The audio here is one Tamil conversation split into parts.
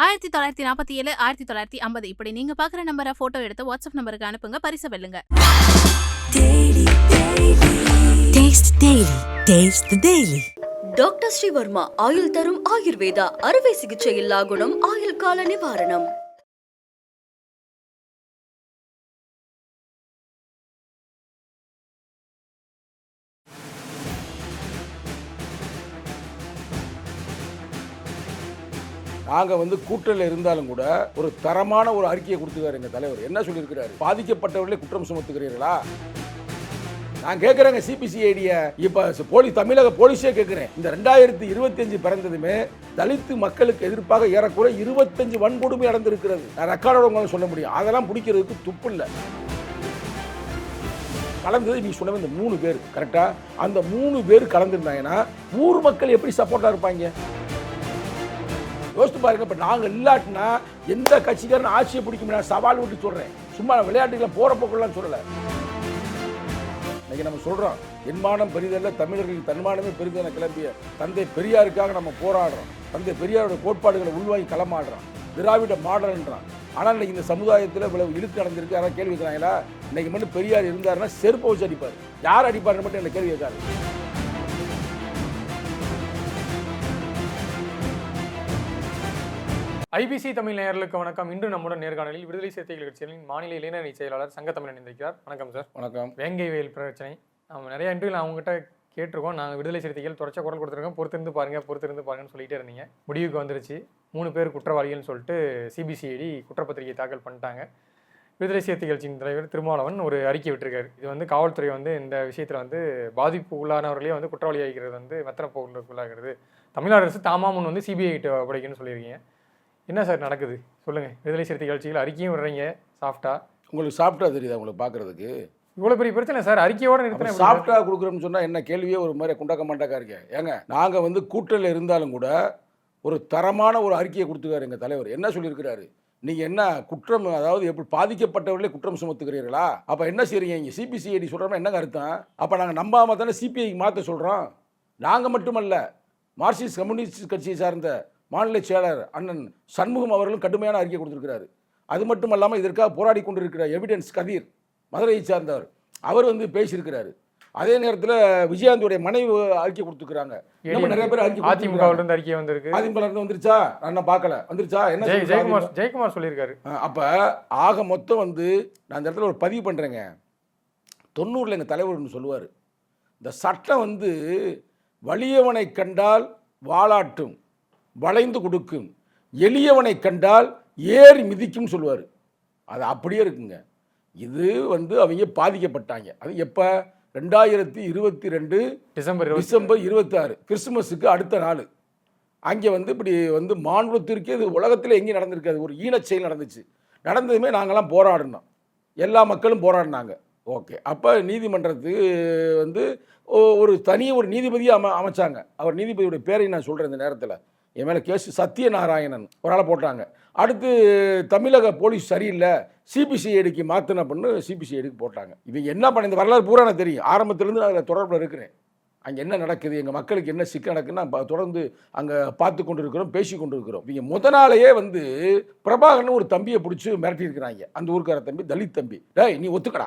ஆயிரத்தி தொள்ளாயிரத்தி நாற்பத்தி ஏழு ஆயிரத்தி தொள்ளாயிரத்தி ஐம்பது. இப்படி நீங்க பாக்குற நம்பரை போட்டோ எடுத்து வாட்ஸ்அப் நம்பருக்கு அனுப்புங்க. பரிசு வெல்லுங்க. டாக்டர் ஸ்ரீவர்மா ஆயுள் தரும் ஆயுர்வேதா அறுவை சிகிச்சை இல்லா குணம் ஆயுள் கால நிவாரணம். நாங்கள் வந்து கூட்டணியில் இருந்தாலும் கூட ஒரு தரமான ஒரு அறிக்கையை கொடுத்துருக்காரு எங்கள் தலைவர். என்ன சொல்லியிருக்கிறாரு? பாதிக்கப்பட்டவர்களே குற்றம் சுமத்துகிறீர்களா? நான் கேட்குறேங்க சிபிசிஐடியை இப்போ போலீஸ் தமிழக போலீஸே கேட்குறேன் இந்த ரெண்டாயிரத்தி இருபத்தஞ்சு பிறந்ததுமே தலித்து மக்களுக்கு எதிர்ப்பாக ஏறக்குறை இருபத்தஞ்சு வன்கொடுமை நடந்திருக்கிறது. நான் ரெக்கார்டோட உங்களால் சொல்ல முடியும். அதெல்லாம் பிடிக்கிறதுக்கு துப்பு இல்லை. கலந்தது நீ சொன்ன இந்த மூணு பேர் கரெக்டாக அந்த மூணு பேர் கலந்துருந்தாங்கன்னா ஊர் மக்கள் எப்படி சப்போர்ட்டாக இருப்பாங்க? யோசித்து பாருங்க இப்போ நாங்கள் இல்லாட்டினா எந்த கட்சிக்காரன் ஆட்சியை பிடிக்க முடியாது சவால் விட்டு சொல்கிறேன் சும்மா விளையாட்டுகளை போகிற போக்கெல்லாம் சொல்லலை. இன்னைக்கு நம்ம சொல்கிறோம் என்மானம் பெரிதல்ல தமிழர்களின் தன்மானமே பெரிதென கிளம்பிய தந்தை பெரியாருக்காக நம்ம போராடுறோம். தந்தை பெரியாரோட கோட்பாடுகளை உள்வாங்கி களமாடுறோம். திராவிட மாடல்ன்றான் ஆனால் இன்னைக்கு இந்த சமுதாயத்தில் இவ்வளவு இழுத்து நடந்திருக்கு யாராவது கேள்வி கேட்குறாங்களா? இன்னைக்கு மட்டும் பெரியார் இருந்தாருன்னா செருப்பை வச்சு அடிப்பார். யார் அடிப்பாருன்னு மட்டும் என்ன கேள்வி கேட்காது. ஐபிசி தமிழ் நேயர்களுக்கு வணக்கம். இன்று நம்முடன் நேர்காணலில் விடுதலை சிறுத்தைகள் கட்சியின் மாநில இளைஞரணி செயலாளர் சங்க தமிழன் இணைந்திருக்கிறார். வணக்கம் சார் வணக்கம். வேங்கை வயல் பிரச்சனை. நம்ம நிறைய இன்டர்வியூ அவங்ககிட்ட கேட்டிருக்கோம். நாங்கள் விடுதலை சிறுத்தைகள் தொடர்ச்சியாக குரல் கொடுத்துருக்கோம். பொறுத்திருந்து பாருங்க பொறுத்திருந்து பாருங்கன்னு சொல்லிட்டே இருந்தீங்க. முடிவுக்கு வந்துருச்சு. மூணு பேர் குற்றவாளிகள்னு சொல்லிட்டு சிபிசிஐடி குற்றப்பத்திரிகை தாக்கல் பண்ணிட்டாங்க. விடுதலை சிறுத்தை கட்சியின் தலைவர் திருமாவளவன் ஒரு அறிக்கை விட்டிருக்காரு. இது வந்து காவல்துறை வந்து இந்த விஷயத்தில் வந்து பாதிப்பு உள்ளானவர்களே வந்து குற்றவாளி ஆகிறது வந்து மெத்தன போக்குள்ளாகிறது தமிழ்நாடு அரசு தாமா முன் வந்து சிபிஐ கிட்ட ஒப்படைக்கணும்னு சொல்லியிருக்கீங்க. என்ன சார் நடக்குது? சொல்லுங்கள் விடுதலை சிறுத்தை கட்சிகள் அறிக்கையும் விடுறீங்க சாஃப்டா? உங்களுக்கு சாப்பிட்டா தெரியுதா உங்களுக்கு பார்க்குறதுக்கு இவ்வளோ பெரிய பிரச்சனை சார். அறிக்கையோட நிறுத்தின சாப்பிட்டா கொடுக்குறோம்னு சொன்னால் என்ன கேள்வியே ஒரு மாதிரி குண்டாக்க மாட்டாக்கா இருக்கேன் ஏங்க நாங்கள் வந்து கூட்டணியில் இருந்தாலும் கூட ஒரு தரமான ஒரு அறிக்கையை கொடுத்துருக்காரு எங்கள் தலைவர். என்ன சொல்லியிருக்கிறாரு? நீங்கள் என்ன குற்றம் அதாவது எப்படி பாதிக்கப்பட்டவர்களே குற்றம் சுமத்துக்கிறீர்களா அப்போ என்ன செய்றீங்க இங்கே? சிபிசிஐடி சொல்கிறோம் என்னங்க அர்த்தம்? அப்போ நாங்கள் நம்பாமல் தானே சிபிஐக்கு மாற்ற சொல்கிறோம் நாங்கள் மட்டுமல்ல மார்க்சிஸ்ட் கம்யூனிஸ்ட் கட்சியை சார்ந்த மாநில செயலர் அண்ணன் சண்முகம் அவர்களும் கடுமையான அறிக்கை கொடுத்துருக்கிறாரு. அது மட்டும் இல்லாமல் இதற்காக போராடி கொண்டிருக்கிற எவிடன்ஸ் கதிர் மதுரையை சார்ந்தவர் அவர் வந்து பேசியிருக்கிறாரு. அதே நேரத்தில் விஜயகாந்துடைய மனைவி அறிக்கை கொடுத்துருக்காங்க இன்னும் நிறைய பேர் அறிக்கை அதிமுக. இருந்து அறிக்கை வந்திருக்கு? அதிமுக இருந்து வந்துருச்சா? நான் பார்க்கல. வந்துருச்சா? என்ன ஜெயக்குமார்? ஜெயக்குமார் சொல்லியிருக்காரு. அப்ப ஆக மொத்தம் வந்து நான் இந்த இடத்துல ஒரு பதிவு பண்றேங்க. தொண்ணூறுல எங்க தலைவர் ஒன்று சொல்லுவார். இந்த சட்டம் வந்து வலியவனை கண்டால் வாளாட்டும் வளைந்து கொடுக்கும். எளியவனை கண்டால் ஏறி மிதிக்கும் சொல்லுவார். அது அப்படியே இருக்குங்க. இது வந்து அவங்க பாதிக்கப்பட்டாங்க. அது எப்போ? ரெண்டாயிரத்தி இருபத்தி ரெண்டு டிசம்பர் டிசம்பர் இருபத்தாறு. கிறிஸ்துமஸுக்கு அடுத்த நாள். அங்கே வந்து இப்படி வந்து மானுடத்திற்கே இது உலகத்தில் எங்கேயும் நடந்திருக்காது. ஒரு ஈனச் செயல் நடந்துச்சு. நடந்ததுமே நாங்களாம் போராடினோம். எல்லா மக்களும் போராடினாங்க. ஓகே. அப்போ நீதிமன்றத்துக்கு வந்து ஒரு தனி ஒரு நீதிபதியை அம அமைச்சாங்க. அவர் நீதிபதியுடைய பேரை நான் சொல்கிறேன் இந்த நேரத்தில். என் மேலே கேஸ் சத்யநாராயணன் ஒரு ஆளை போட்டாங்க. அடுத்து தமிழக போலீஸ் சரியில்லை சிபிசிஐடிக்கு மாற்றின பண்ணு சிபிசிஐடிக்கு போட்டாங்க. இவங்க என்ன பண்ண இந்த வரலாறு பூரா எனக்கு தெரியும். ஆரம்பத்திலேருந்து நான் அதில் தொடர்பில் இருக்கிறேன். அங்கே என்ன நடக்குது எங்கள் மக்களுக்கு என்ன சிக்கல் நடக்குதுன்னு நான் ப- தொடர்ந்து அங்கே பார்த்து கொண்டு இருக்கிறோம் பேசி கொண்டு இருக்கிறோம் இவங்க முத நாளையே வந்து பிரபாகரன் ஒரு தம்பியை பிடிச்சி மிரட்டியிருக்கிறாங்க. அந்த ஊருக்கார தம்பி தலித் தம்பி. டேய் நீ ஒத்துக்கடா.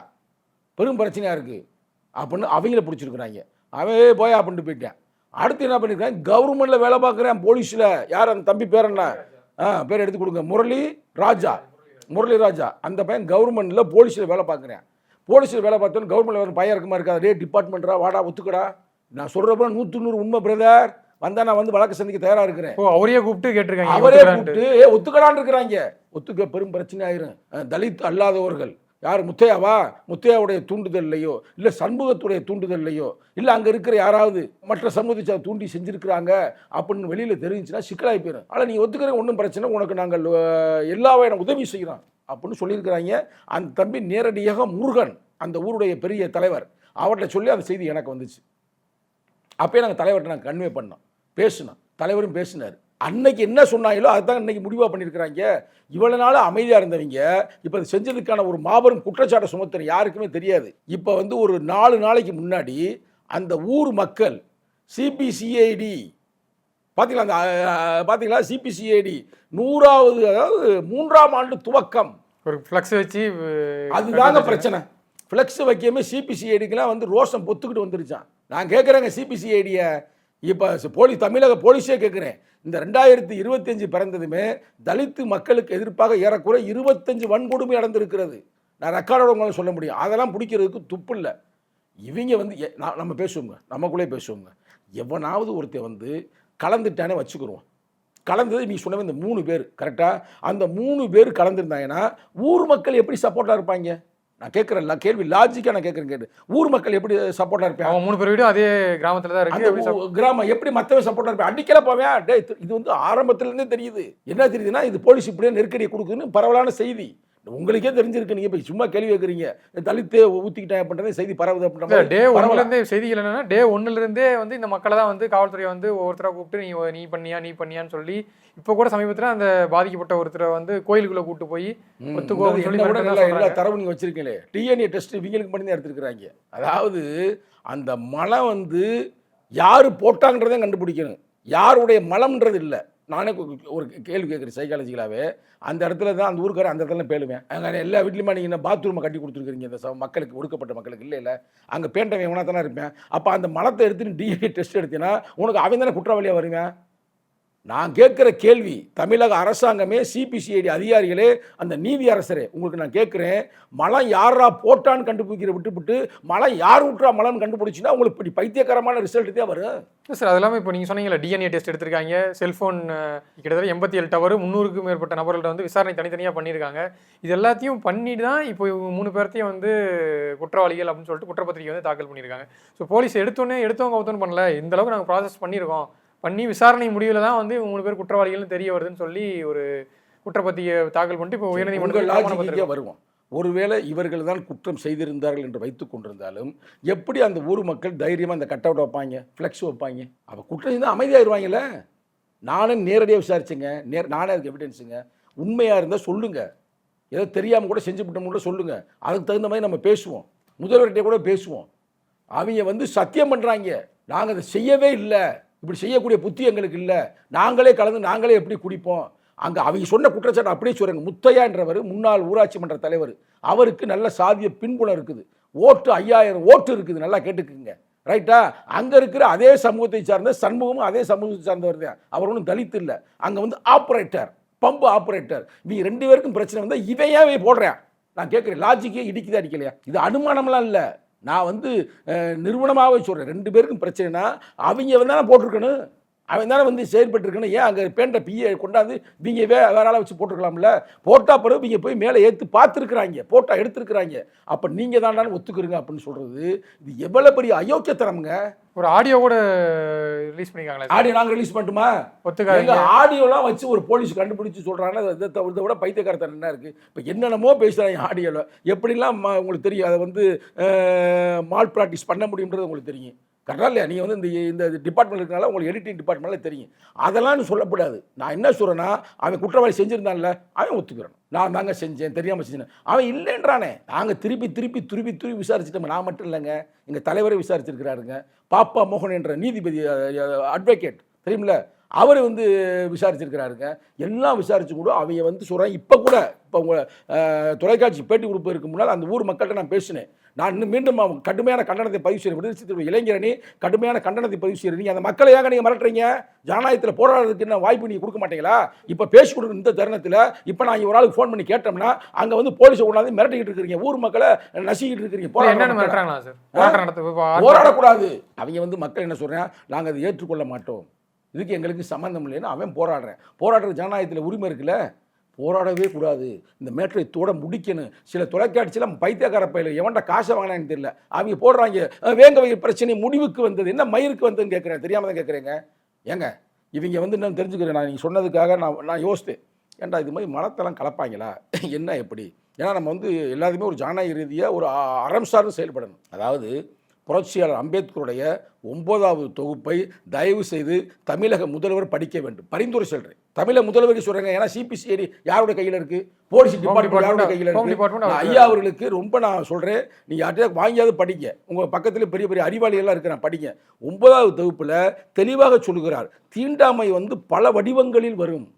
பெரும் பிரச்சனையாக இருக்குது அப்படின்னு அவங்கள பிடிச்சிருக்கிறாங்க. அவன் போயா அப்படின்ட்டு போயிட்டேன். அடுத்து என்ன பண்ணியிருக்காங்க கவர்மெண்ட்டில் வேலை பார்க்குறேன் போலீஸில் யார் அந்த தம்பி பேர் என்ன? ஆ பேர் எடுத்து கொடுங்க. முரளி ராஜா. முரளி ராஜா. அந்த பையன் கவர்மெண்ட்டில் போலீஸில் வேலை பார்க்குறேன். போலீஸில் வேலை பார்த்தோன்னு கவர்மெண்ட்டில் ஒரு பையன் இருக்குமா இருக்காது? டே டிபார்ட்மெண்ட்டா வாடா ஒத்துக்கடா. நான் சொல்கிறப்ப நூற்று நூறு உண்மை பிரதர் வந்தா நான் வந்து வழக்கு சந்திக்க தயாராக இருக்கிறேன். ஓ அவரையே கூப்பிட்டு கேட்டிருக்காங்க அவரே. கூப்பிட்டு "ஏய், ஒத்துக்கலான்னு இருக்கிறாங்க. ஒத்துக்க பெரும் பிரச்சனை ஆயிரும். தலித் அல்லாதவர்கள். யார் முத்தையாவா? முத்தையாவுடைய தூண்டுதல்லையோ? இல்லை சண்முகத்துடைய தூண்டுதல்லையோ? இல்லை அங்கே இருக்கிற யாராவது மற்ற சமூகத்தை தூண்டி செஞ்சுருக்கிறாங்க அப்படின்னு வெளியில் தெரிஞ்சுச்சுன்னா சிக்கலாகி போயிடும் ஆனால் நீ ஒத்துக்கிற ஒன்றும் பிரச்சனை உனக்கு நாங்கள் எல்லா வகையான உதவி செய்கிறோம் அப்படின்னு சொல்லியிருக்கிறாங்க. அந்த தம்பி நேரடியாக முருகன் அந்த ஊருடைய பெரிய தலைவர் அவர்கிட்ட சொல்லி அந்த செய்தி எனக்கு வந்துச்சு. அப்பயே நாங்கள் தலைவர்கிட்ட நாங்கள் கன்வே பண்ணோம். பேசினோம். தலைவரும் பேசினார். அன்னைக்கு என்ன சொன்னாங்களோ அதுதான் இன்னைக்கு முடிவாக பண்ணியிருக்கிறாங்க. இவ்வளோ நாள் அமைதியாக இருந்தவங்க இப்போ செஞ்சதுக்கான ஒரு மாபெரும் குற்றச்சாட்டை சுமத்துற யாருக்குமே தெரியாது. இப்போ வந்து ஒரு நாலு நாளைக்கு முன்னாடி அந்த ஊர் மக்கள் சிபிசிஐடி பார்த்தீங்களா அந்த பார்த்தீங்களா சிபிசிஐடி நூறாவது அதாவது மூன்றாம் ஆண்டு துவக்கம். ஒரு ஃப்ளக்ஸ் வச்சு அதுதாங்க பிரச்சனை. ஃப்ளெக்ஸ் வைக்காம சிபிசிஐடிக்கெலாம் வந்து ரோஷம் பொத்துக்கிட்டு வந்துருச்சான் நான் கேட்குறேங்க சிபிசிஐடியை இப்போ போலீஸ் தமிழக போலீஸே கேட்குறேன் இந்த ரெண்டாயிரத்தி இருபத்தஞ்சு பிறந்ததுமே தலித்து மக்களுக்கு எதிர்ப்பாக ஏறக்குறை இருபத்தஞ்சு வன்கொடுமை நடந்திருக்கிறது. நான் ரெக்கார்டோட உங்களால் சொல்ல முடியும். அதெல்லாம் பிடிக்கிறதுக்கு துப்பு இல்லை. இவங்க வந்து எ- நான் நம்ம பேசுவோங்க. நமக்குள்ளே பேசுவோங்க. எவனாவது ஒருத்தன் வந்து கலந்துட்டானே வச்சுக்கிறோம் கலந்தது நீ சொன்னவே இந்த மூணு பேர் கரெக்டாக அந்த மூணு பேர் கலந்துருந்தாங்கன்னா ஊர் மக்கள் எப்படி சப்போர்ட்டாக இருப்பாங்க? நான் கேட்குறேன் கேள்வி லாஜிக்காக நான் கேட்குறேன் கேட்டு ஊர் மக்கள் எப்படி சப்போர்ட்டாக இருப்பாங்க அவன் மூணு பேர் வீடும் அதே கிராமத்துல தான் இருக்கு. கிராமம் எப்படி மற்றவன் சப்போர்ட்டாக இருப்பான்? அடிக்கல போவேன். இது- இது வந்து ஆரம்பத்துலேருந்தே தெரியுது. என்ன தெரியுதுன்னா இது போலீஸ் இப்படியே நெருக்கடியை கொடுக்குதுன்னு பரவலான செய்தி. உங்களுக்கே தெரிஞ்சிருக்கு நீங்கள் இப்போ சும்மா கேள்வி கேட்குறீங்க தலித்தே ஊற்றிக்கிட்டேன் பண்ணுறது செய்தி பரவுது அப்படின்ற டே இருந்தே செய்திகள் என்னன்னா டே ஒன்னுல இருந்தே வந்து இந்த மக்களை தான் வந்து காவல்துறை வந்து ஒவ்வொருத்தரா கூப்பிட்டு நீ நீ பண்ணியா நீ பண்ணியான்னு சொல்லி இப்போ கூட சமீபத்துல அந்த பாதிக்கப்பட்ட ஒருத்தரை வந்து கோயிலுக்குள்ள கூட்டு போய் எல்லா. தரவு நீங்கள் வச்சிருக்கீங்களே டிஎன்ஏ டெஸ்ட் இவங்களுக்கு மட்டும் தான் எடுத்துருக்குறாங்க. அதாவது அந்த மலம் வந்து யார் போட்டாங்கன்றதை கண்டுபிடிக்கணும். யாருடைய மலம்ன்றது இல்லை. நானே ஒரு கேள்வி கேட்குறேன் சைக்காலஜிக்கலாகவே அந்த இடத்துல தான் அந்த ஊருக்கார அந்த இடத்துல பேழுவேன் அங்கே எல்லா வீட்லையுமா நீங்கள் என்ன பாத்ரூமை கட்டி கொடுத்துருக்கீங்க இந்த மக்களுக்கு ஒடுக்கப்பட்ட மக்களுக்கு இல்லை இல்லை. அங்கே பேண்டவன் இவனாக தானே இருப்பேன். அப்போ அந்த மலத்தை எடுத்துன்னு டிஎன்ஏ டெஸ்ட் எடுத்தீங்கன்னா உனக்கு அவன் தானே குற்றவாளியாக வருவேன்? நான் கேட்குற கேள்வி தமிழக அரசாங்கமே சிபிசிஐடி அதிகாரிகளே அந்த நீதி அரசரே உங்களுக்கு நான் கேட்குறேன் மலம் யாரா போட்டான்னு கண்டுபிடிக்கிற விட்டுவிட்டு மலம் யார் விட்டுறா மலம்னு கண்டுபிடிச்சின்னா உங்களுக்கு இப்படி பைத்தியகரமான ரிசல்ட் தான் வரும். இல்ல சார் அது இப்போ நீங்கள் சொன்னீங்களா டிஎன்ஏ டெஸ்ட் எடுத்திருக்காங்க செல்ஃபோன் கிட்டத்தட்ட எண்பத்தி ஏழு டவர் முந்நூறுக்கும் மேற்பட்ட நபர்கள்ட்ட வந்து விசாரணை தனித்தனியாக பண்ணியிருக்காங்க. இது எல்லாத்தையும் பண்ணிட்டு தான் இப்போ இவங்க மூணு பேர்த்தையும் வந்து குற்றவாளிகள் அப்படின்னு சொல்லிட்டு குற்றப்பத்திரிகை வந்து தாக்கல் பண்ணியிருக்காங்க. ஸோ போலீஸ் எடுத்தோன்னே எடுத்தவங்க அவுத்தோன்னு பண்ணல இந்த அளவுக்கு நாங்கள் ப்ராசஸ் பண்ணியிருக்கோம். பண்ணி விசாரணை முடிவில் தான் வந்து மூணு பேர் குற்றவாளிகள்னு தெரிய வருதுன்னு சொல்லி ஒரு குற்றப்பத்திரிகை தாக்கல் பண்ணிட்டு இப்போ பிரமாணப்பத்திரிக்கை வருவோம். ஒருவேளை இவர்கள் தான் குற்றம் செய்திருந்தார்கள் என்று வைத்துக் கொண்டிருந்தாலும் எப்படி அந்த ஊர் மக்கள் தைரியமாக அந்த கட் அவுட் வைப்பாங்க ஃப்ளெக்ஸ் வைப்பாங்க? அப்போ குற்றம் செஞ்சால் அமைதியாயிருவாங்கல்ல? நானும் நேரடியாக விசாரிச்சேங்க. நேர் நானே அதுக்கு எவிடன்ஸுங்க உண்மையாக இருந்தால் சொல்லுங்கள் ஏதோ தெரியாமல் கூட செஞ்சு விட்டோம் கூட சொல்லுங்கள் அதுக்கு தகுந்த மாதிரி நம்ம பேசுவோம். முதல்வர்கிட்ட கூட பேசுவோம். அவங்க வந்து சத்தியம் பண்ணுறாங்க நாங்கள் அதை செய்யவே இல்லை. இப்படி செய்யக்கூடிய புத்தி எங்களுக்கு இல்லை. நாங்களே கலந்து நாங்களே எப்படி குடிப்போம்? அங்கே அவங்க சொன்ன குற்றச்சாட்டு அப்படியே சொல்கிறாங்க முத்தையான்றவர் முன்னாள் ஊராட்சி மன்ற தலைவர். அவருக்கு நல்ல சாதிய பின்புலம் இருக்குது. ஓட்டு ஐயாயிரம் ஓட்டு இருக்குது. நல்லா கேட்டுக்குங்க. ரைட்டா அங்கே இருக்கிற அதே சமூகத்தை சார்ந்த சண்முகமும் அதே சமூகத்தை சார்ந்தவர் தான். அவர் ஒன்றும் தலித்து இல்லை. அங்கே வந்து ஆப்ரேட்டர் பம்பு ஆப்ரேட்டர் இவங்க ரெண்டு பேருக்கும் பிரச்சனை வந்தால் இவையாவே போடுறேன்? நான் கேட்குறேன் லாஜிக்கே இடிக்குதா அடிக்கலையா? இது அனுமானம்லாம் இல்லை. நான் வந்து நிறுவனமாகவே சொல்கிறேன் ரெண்டு பேருக்கும் பிரச்சனைனா அவங்க வந்து தானே போட்டிருக்கணும். அவன் தானே வந்து செயல்பட்டுருக்கணும் ஏன் அங்கே பேண்ட பிஏ கொண்டாந்து இவங்க வே வேற ஆளை வச்சு போட்டிருக்கலாம்ல? போட்டா பிறகு இவங்க போய் மேலே ஏற்று பார்த்துருக்குறாங்க போட்டா எடுத்துருக்குறாங்க. அப்போ நீங்கள் தாண்டான்னு ஒத்துக்குறீங்க அப்படின்னு சொல்கிறது இது எவ்வளோ பெரிய அயோக்கியத்தனம்ங்க. ஒரு ஆடியோ கூட ரிலீஸ் பண்ணியிருக்காங்களே சார்? ஆடியோ நாங்கள் ரிலீஸ் பண்ணட்டுமா? எங்க ஒத்துக்காதீங்க ஆடியோலாம் வச்சு ஒரு போலீஸ் கண்டுபிடிச்சு சொல்றாங்கன்னா இதை விட பைத்தியக்காரத்தனம் என்ன இருக்கு? இப்போ என்னென்னமோ பேசுறாங்க ஆடியோவில் எப்படிலாம் உங்களுக்கு தெரியும்? அதை வந்து மால் ப்ராக்டிஸ் பண்ண முடியுன்றது உங்களுக்கு தெரியும். கரெக்டாக இல்லையா நீங்கள் வந்து இந்த இந்த டிபார்ட்மெண்ட் இருக்கனால உங்களுக்கு எடிட்டிங் டிபார்ட்மெண்ட்ல தெரியும். அதெல்லாம் சொல்லப்படாது சொல்லக்கூடாது. நான் என்ன சொல்கிறேன்னா அவன் குற்றவாளி செஞ்சிருந்தான்ல அவன் ஒத்துக்கிறான் நான் தாங்க செஞ்சேன் தெரியாமல் செஞ்சேன். அவன் இல்லைன்றானே. நாங்கள் திருப்பி திருப்பி திருப்பி திருப்பி விசாரிச்சுட்டோம். நான் மட்டும் இல்லைங்க. எங்கள் தலைவரை விசாரிச்சிருக்கிறாருங்க. பாப்பா மோகன் என்ற நீதிபதி அட்வொகேட் தெரியுமில்ல? அவர் வந்து விசாரிச்சிருக்கிறாருங்க. எல்லாம் விசாரிச்சு கூட அவங்க வந்து சொல்கிறேன் இப்போ கூட இப்போ உங்கள் தொலைக்காட்சி பேட்டி கொடுப்பதற்கு முன்னால் அந்த ஊர் மக்கள்கிட்ட நான் பேசினேன். நான் இன்னும் மீண்டும் கடுமையான கண்டனத்தை பதிவு செய்ய விடுதலை இளைஞரணி கடுமையான கண்டனத்தை பதிவு செய்யறீங்க நீங்கள் அந்த மக்களை ஏங்க நீங்கள் மிரட்டுறீங்க. ஜனநாயகத்தில் போராடுறதுக்கு என்ன வாய்ப்பு நீங்கள் கொடுக்க மாட்டீங்களா? இப்போ பேசி கொடுக்குற இந்த தருணத்தில் இப்போ நான் ஒரு ஆளுக்கு ஃபோன் பண்ணி கேட்டோம்னா அங்கே வந்து போலீஸை கொண்டாந்து மிரட்டிக்கிட்டு இருக்கிறீங்க. ஊர் மக்களை நசிக்கிட்டு இருக்கிறீங்க. போராடக்கூடாது. அவங்க வந்து மக்கள் என்ன சொல்றேன் நாங்கள் அதை ஏற்றுக்கொள்ள மாட்டோம். இதுக்கு எங்களுக்கு சம்மந்தம் இல்லைன்னு அவன் போராடுறேன். போராடுற ஜனநாயகத்தில் உரிமை இருக்குல்ல? போராடவே கூடாது. இந்த மேட்டரை தோட முடிக்கணும். சில தொலைக்காட்சியில் பைத்தியக்கார பயில. எவன்டா காசை வாங்கினான்னு தெரியல. அவங்க போடுறாங்க. வேங்க வகை பிரச்சனை முடிவுக்கு வந்தது. என்ன மயிருக்கு வந்ததுன்னு கேட்குறேன் தெரியாமல் தான் கேட்குறேங்க ஏங்க இவங்க வந்து இன்னும் தெரிஞ்சுக்கிறேன். நான் நீங்கள் சொன்னதுக்காக நான் நான் யோசித்தேன். ஏன்டா இது மாதிரி மலத்தெல்லாம் கலப்பாங்களா? என்ன எப்படி? ஏன்னா நம்ம வந்து எல்லாத்துமே ஒரு ஜனநாயக ரீதியாக ஒரு அறம் சார்ந்து செயல்படணும். அதாவது புரட்சியாளர் அம்பேத்கருடைய ஒன்பதாவது தொகுப்பை தயவு செய்து தமிழக முதல்வர் படிக்க வேண்டும். பரிந்துரை சொல்கிறேன் தமிழக முதல்வருக்கு சொல்கிறேங்க ஏன்னா சிபிசிஐடி யாரோட கையில் இருக்குது போலீஸ் டிபார்ட்மெண்ட் யாரோட கையில் இருக்குது ஐயா அவர்களுக்கு ரொம்ப நான் சொல்கிறேன் நீங்கள் யார்கிட்ட வாங்கியாவது படிங்க. உங்கள் பக்கத்தில் பெரிய பெரிய அறிவாளிகள்லாம் இருக்கிறான் படிங்க. ஒன்பதாவது தொகுப்பில் தெளிவாக சொல்லுகிறார். தீண்டாமை வந்து பல வடிவங்களில் வரும்.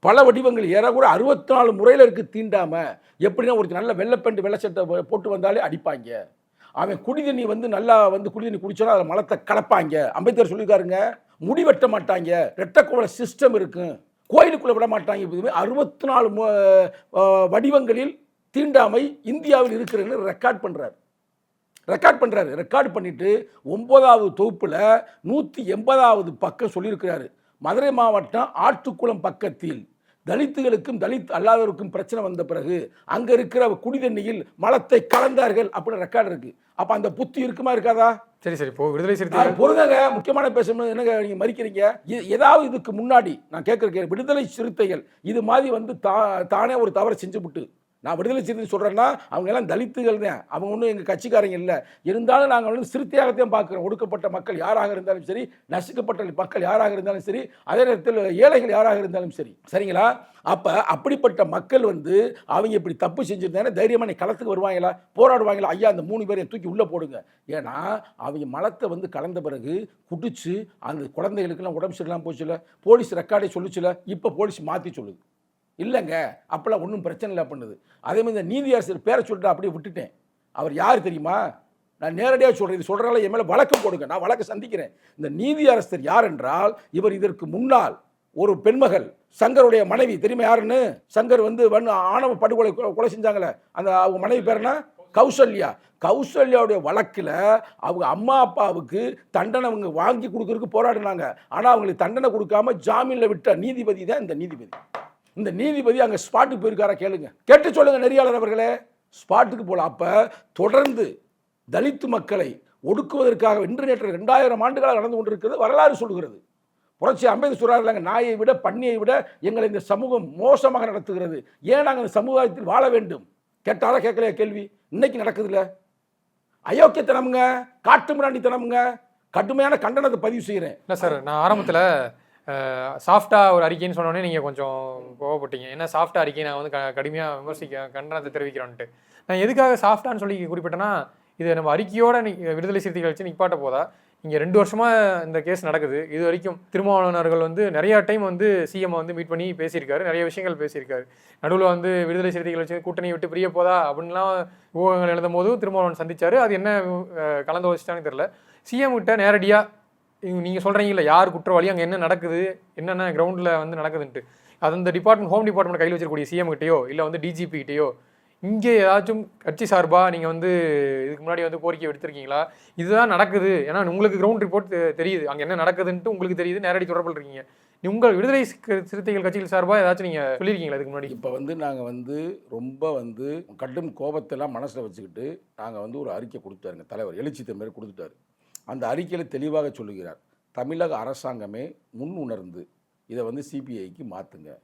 பல வடிவங்கள். ஏறக்கூட அறுபத்தி நாலு முறையில் இருக்குது தீண்டாம. எப்படின்னா ஒரு நல்ல வெள்ளைப்பேண்ட் வெள்ளை சட்டை போ- போட்டு வந்தாலே அடிப்பாங்க. அவன் குடிதண்ணி வந்து நல்லா வந்து குடி தண்ணி குடிச்சாலும் அதில் மலத்தை கலப்பாங்க. அம்பேத்கர் சொல்லியிருக்காருங்க முடி வெட்ட மாட்டாங்க. ரெட்டக்குவல சிஸ்டம் இருக்கும் கோயிலுக்குள்ளே விட மாட்டாங்க. இதுவே அறுபத்தி நாலு மு- வடிவங்களில் தீண்டாமை இந்தியாவில் இருக்கிறன்னு ரெக்கார்ட் பண்ணுறாரு ரெக்கார்ட் பண்ணுறாரு ரெக்கார்ட் பண்ணிட்டு ஒன்பதாவது தொகுப்பில் நூற்றி எண்பதாவது பக்கம் சொல்லியிருக்கிறாரு. மதுரை மாவட்டம் ஆற்றுக்குளம் பக்கத்தில். தலித்துகளுக்கும் தலித் அல்லாதவருக்கும் பிரச்சனை வந்த பிறகு அங்கே இருக்கிற குடிதண்ணியில் மலத்தை கலந்தார்கள் அப்படின்னு ரெக்கார்டு இருக்கு. அப்போ அந்த புத்தி இருக்குமா இருக்காதா? சரி சரி. இப்போ விடுதலை சிறுத்தைகள் பொருந்தங்க முக்கியமான பேசணும் என்னங்க நீங்க மறிக்கிறீங்க? ஏதாவது இதுக்கு முன்னாடி நான் கேட்குற விடுதலை சிறுத்தைகள் இது மாதிரி வந்து தா தானே ஒரு தவறை செஞ்சுவிட்டு நான் விடுதலை சிறுத்தை சொல்கிறேன்னா அவங்க எல்லாம் தலித்துகள் தான். அவங்க ஒன்றும் எங்கள் கட்சிக்காரங்க இல்லை. இருந்தாலும் நாங்கள் வந்து சிறுத்தையாகத்தையும் பார்க்குறோம். ஒடுக்கப்பட்ட மக்கள் யாராக இருந்தாலும் சரி நசுக்கப்பட்ட மக்கள் யாராக இருந்தாலும் சரி அதே நேரத்தில் ஏழைகள் யாராக இருந்தாலும் சரி. சரிங்களா? அப்போ அப்படிப்பட்ட மக்கள் வந்து அவங்க இப்படி தப்பு செஞ்சுருந்தாங்க தைரியமாக நீ களத்துக்கு வருவாங்களா? போராடுவாங்களா? ஐயா அந்த மூணு பேரையும் தூக்கி உள்ளே போடுங்க. ஏன்னா அவங்க மலத்தை வந்து கலந்த பிறகு குடிச்சு அந்த குழந்தைகளுக்கெல்லாம் உடம்பு சரியில்லாமல் போச்சுல. போலீஸ் ரெக்கார்டே சொல்லிச்சுல. இப்போ போலீஸ் மாற்றி சொல்லுது. இல்லைங்க அப்போல்லாம் ஒன்றும் பிரச்சனை இல்லை பண்ணுது. அதே மாதிரி இந்த நீதியரசர் பேரை சொல்லிட்டு அப்படியே விட்டுட்டேன். அவர் யார் தெரியுமா? நான் நேரடியாக சொல்கிறேன் இது சொல்கிறனால என் மேலே வழக்கு போடுங்க. நான் வழக்கு சந்திக்கிறேன். இந்த நீதியரசர் யார் என்றால் இவர் இதற்கு முன்னால் ஒரு பெண்மகள் சங்கருடைய மனைவி. தெரியுமா யாருன்னு? சங்கர் வந்து ஆணவ படுகொலை கொ- கொலை செஞ்சாங்களே அந்த அவங்க மனைவி பேர்னா கௌசல்யா. கௌசல்யாவுடைய வழக்கில் அவங்க அம்மா அப்பாவுக்கு தண்டனை அவங்க வாங்கி கொடுக்கறதுக்கு போராடினாங்க. ஆனால் அவங்களுக்கு தண்டனை கொடுக்காம ஜாமீனில் விட்ட நீதிபதி தான் இந்த நீதிபதி. இந்த நீதிபதி அங்கே ஸ்பாட்டுக்கு போயிருக்காரா கேளுங்க. கேட்டு சொல்லுங்க நெறியாளர் அவர்களே. ஸ்பாட்டுக்கு போல. அப்போ தொடர்ந்து தலித்து மக்களை ஒடுக்குவதற்காக இன்று நேற்று ரெண்டாயிரம் ஆண்டுகளாக நடந்து கொண்டிருக்கிறது வரலாறு சொல்கிறது புரட்சி அம்பேத்கர் சொல்கிறார் இல்லைங்க நாயை விட பன்னியை விட எங்களை இந்த சமூகம் மோசமாக நடத்துகிறது. ஏன் நாங்கள் இந்த சமுதாயத்தில் வாழ வேண்டும்? கேட்டாரா கேட்கலையா கேள்வி? இன்னைக்கு நடக்குதுல்ல. அயோக்கியத்தனமுங்க காட்டு மிராண்டித்தனமுங்க. கடுமையான கண்டனத்தை பதிவு செய்கிறேன் இல்லை சார் நான் ஆரம்பத்தில் சாஃப்டாக ஒரு அறிக்கைன்னு சொன்னோடனே நீங்கள் கொஞ்சம் கோவப்பட்டீங்க. ஏன்னா சாஃப்டாக அறிக்கை நான் வந்து க கடுமையாக விமர்சிக்க கண்டனத்தை தெரிவிக்கிறோன்ட்டு. நான் எதுக்காக சாஃப்டான்னு சொல்லி குறிப்பிட்டேன்னா இது நம்ம அறிக்கையோட நீ விடுதலை சிறுத்தைகள் வச்சு நிற்பாட்ட போதா இங்கே ரெண்டு வருஷமாக இந்த கேஸ் நடக்குது. இது வரைக்கும் திருமாவளவர்கள் வந்து நிறையா டைம் வந்து சிஎம் வந்து மீட் பண்ணி பேசியிருக்காரு. நிறைய விஷயங்கள் பேசியிருக்காரு. நடுவில் வந்து விடுதலை சிறுத்தைகள் வச்சு கூட்டணி விட்டு பிரிய போதா அப்படின்லாம் ஊகங்கள் எழுதும் போதும் திருமாவளவன் சந்திச்சார். அது என்ன கலந்து வச்சுட்டான்னு தெரியல. சிஎம் கிட்ட நேரடியாக நீங்கள் சொல்கிறீங்களா யார் குற்றவாளி அங்கே என்ன நடக்குது என்னென்ன கிரவுண்டில் வந்து நடக்குதுன்ட்டு. அது அந்த டிபார்ட்மெண்ட் ஹோம் டிபார்ட்மெண்ட் கையில் வச்சிருக்கக்கூடிய சிஎம் கிட்டயோ இல்லை வந்து டிஜிபி கிட்டயோ இங்கே ஏதாச்சும் கட்சி சார்பாக நீங்கள் வந்து இதுக்கு முன்னாடி வந்து கோரிக்கை எடுத்திருக்கீங்களா இதுதான் நடக்குது. ஏன்னா உங்களுக்கு கிரவுண்ட் ரிப்போர்ட் தெரியுது. அங்கே என்ன நடக்குதுன்ட்டு உங்களுக்கு தெரியுது. நேரடி தொடர்பில் இருக்கீங்க. உங்கள் விடுதலை சிறுத்தைகள் கட்சிகள் சார்பாக ஏதாச்சும் நீங்கள் சொல்லியிருக்கீங்களா இதுக்கு முன்னாடி? இப்போ வந்து நாங்கள் வந்து ரொம்ப வந்து கடும் கோபத்தெல்லாம் மனசில் வச்சுக்கிட்டு நாங்கள் வந்து ஒரு அறிக்கை கொடுத்தாருங்க தலைவர். எழுச்சி தமிழர் கொடுத்துட்டாரு. அந்த அறிக்கையில் தெளிவாக சொல்லுகிறார். தமிழக அரசாங்கமே முன் உணர்ந்து இதை வந்து சிபிஐக்கு மாற்றுங்க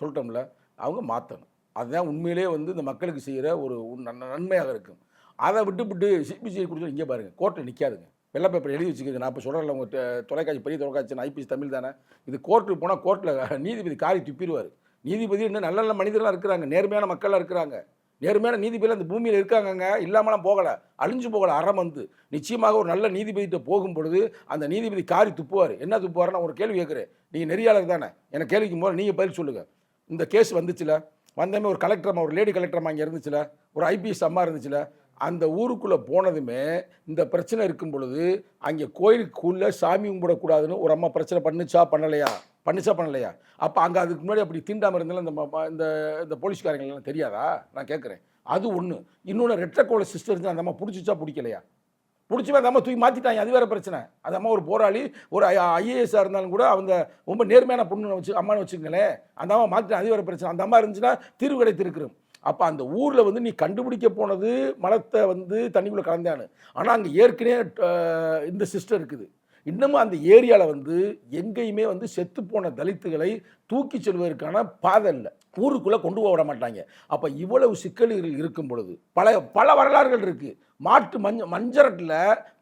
சொல்லிட்டோம்ல அவங்க மாற்றணும் அதுதான் உண்மையிலே வந்து இந்த மக்களுக்கு செய்கிற ஒரு நன்- நன்மையாக இருக்கும். அதை விட்டுவிட்டு சிபிசிஐ கொடுத்து இங்கே பாருங்கள் கோர்ட்டில் நிற்காதுங்க வெள்ளை பேப்பர் எழுதி வச்சுக்கோங்க. நான் இப்போ சொல்கிறேன் உங்கள் தொலைக்காட்சி பெரிய தொலைக்காட்சி ஐபிஎஸ் தமிழ் தானே. இது கோர்ட்டுக்கு போனால் கோர்ட்டில் நீதிபதி காரி துப்பிடுவார். நீதிபதி இன்னும் நல்ல நல்ல மனிதர்களாக இருக்கிறாங்க நேர்மையான மக்களாக இருக்கிறாங்க. நேர்மையான நீதிபதியில் அந்த பூமியில் இருக்காங்கங்க. இல்லாமலாம் போகலை. அழிஞ்சு போகலை அறம் வந்து நிச்சயமாக ஒரு நல்ல நீதிபதிகிட்ட போகும் பொழுது அந்த நீதிபதி காரி துப்புவார். என்ன துப்புவார்னா ஒரு கேள்வி கேட்குறேன். நீங்கள் நெறியாளர் தானே? எனக்கு கேள்விக்கும் போது நீங்கள் பதில் சொல்லுங்கள் இந்த கேஸ் வந்துச்சுல? வந்தமே ஒரு கலெக்டர் அம்மா ஒரு லேடி கலெக்டர்மா இங்கே இருந்துச்சுல? ஒரு ஐபிஎஸ் அம்மா இருந்துச்சுல? அந்த ஊருக்குள்ளே போனதுமே இந்த பிரச்சனை இருக்கும் பொழுது அங்கே கோயிலுக்குள்ளே சாமி கும்பிடக்கூடாதுன்னு ஒரு அம்மா பிரச்சனை பண்ணுச்சா பண்ணலையா? பண்ணிச்சா பண்ணலையா? அப்போ அங்கே அதுக்கு முன்னாடி அப்படி தீண்டாமல் இருந்தாலும் இந்த இந்த இந்த போலீஸ்காரங்களாம் தெரியாதா? நான் கேட்குறேன். அது ஒன்று இன்னொன்று ரெட்டக்கோள சிஸ்டர் இருந்தால் அந்த அம்மா பிடிச்சிச்சா பிடிக்கலையா? பிடிச்சவே அந்த அம்மா தூக்கி மாற்றிட்டாங்க அது வேறு பிரச்சனை. அந்த அம்மா ஒரு போராளி ஒரு ஐஏஎஸ்ஸாக இருந்தாலும் கூட அவங்க ரொம்ப நேர்மையான பொண்ணு வச்சு அம்மான்னு வச்சுக்கங்களேன் அந்த அம்மா மாற்றிட்டேன் அது வேறு பிரச்சனை. அந்த அம்மா இருந்துச்சுன்னா தீர்வு கிடைத்திருக்கிறோம். அப்போ அந்த ஊரில் வந்து நீ கண்டுபிடிக்க போனது மலத்தை வந்து தண்ணிக்குள்ளே கலந்தானு ஆனால் அங்கே ஏற்கனவே இந்த சிஸ்டர் இருக்குது. இன்னமும் அந்த ஏரியாவில் வந்து எங்கேயுமே வந்து செத்துப்போன தலித்துகளை தூக்கி செல்வதற்கான பாதை இல்லை. ஊருக்குள்ளே கொண்டு போக விட மாட்டாங்க. அப்போ இவ்வளவு சிக்கல்கள் இருக்கும் பொழுது பல பல வரலாறுகள் இருக்குது மாட்டு மஞ்ச மஞ்சரட்டில்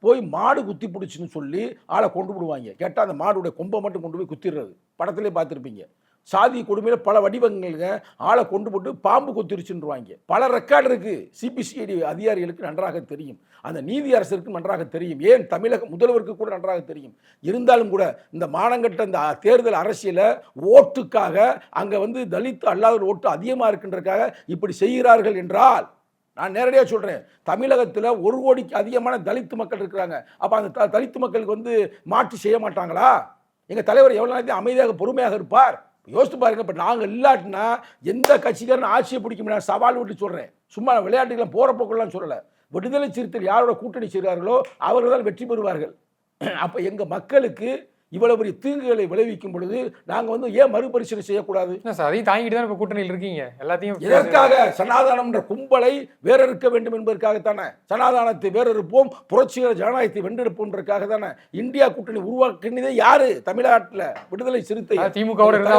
போய் மாடு குத்தி பிடிச்சின்னு சொல்லி ஆளை கொண்டு விடுவாங்க. கேட்டால் அந்த மாடுடைய கொம்பை மட்டும் கொண்டு போய் குத்திடுறது. படத்திலே பார்த்துருப்பீங்க. சாதி கொடுமையில் பல வடிவங்களுங்க. ஆளை கொண்டு போட்டு பாம்பு கொத்திருச்சுன்றுவாங்க. பல ரெக்கார்டு இருக்குது சிபிசிஐடி அதிகாரிகளுக்கு நன்றாக தெரியும். அந்த நீதி அரசருக்கு நன்றாக தெரியும். ஏன் தமிழக முதல்வருக்கு கூட நன்றாக தெரியும். இருந்தாலும் கூட இந்த மானங்கட்ட இந்த தேர்தல் அரசியலை ஓட்டுக்காக அங்கே வந்து தலித் அல்லாத ஓட்டு அதிகமாக இருக்கின்றக்காக இப்படி செய்கிறார்கள் என்றால் நான் நேரடியாக சொல்கிறேன் தமிழகத்தில் ஒரு கோடிக்கு அதிகமான தலித்து மக்கள் இருக்கிறாங்க. அப்போ அந்த த- தலித்து மக்களுக்கு வந்து மாற்றி செய்ய மாட்டாங்களா? எங்கள் தலைவர் எவ்வளோ நேரத்தையும் அமைதியாக பொறுமையாக இருப்பார்? யோசித்து பாருங்க இப்போ நாங்கள் இல்லாட்டினா எந்த கட்சிக்காரன் ஆட்சியை பிடிக்க முடியாது. சவால் விட்டு சொல்கிறேன் சும்மா விளையாட்டுக்கெல்லாம் போகிற போக்கெல்லாம் சொல்லலை. விடுதலை சிறுத்தைகள் யாரோட கூட்டணி செய்கிறார்களோ அவர்கள் தான் வெற்றி பெறுவார்கள். அப்போ எங்கள் மக்களுக்கு இவ்வளவு பெரிய தீங்குகளை விளைவிக்கும் பொழுது நாங்கள் வந்து ஏன் மறுபரிசீலனை செய்யக்கூடாது? சார் அதையும் தாங்கிட்டு தான் இப்போ கூட்டணியில் இருக்கீங்க? எல்லாத்தையும் எதற்காக சனாதானம் என்ற கும்பலை வேறறுக்க வேண்டும் என்பதற்காகத்தானே சனாதானத்தை வேறறுப்போம் புரட்சிகர ஜனநாயகத்தை வென்றெடுப்போம்ன்றதுக்காக தானே? இந்தியா கூட்டணி உருவாக்கினதே யாரு? தமிழ்நாட்டில் விடுதலை சிறுத்தை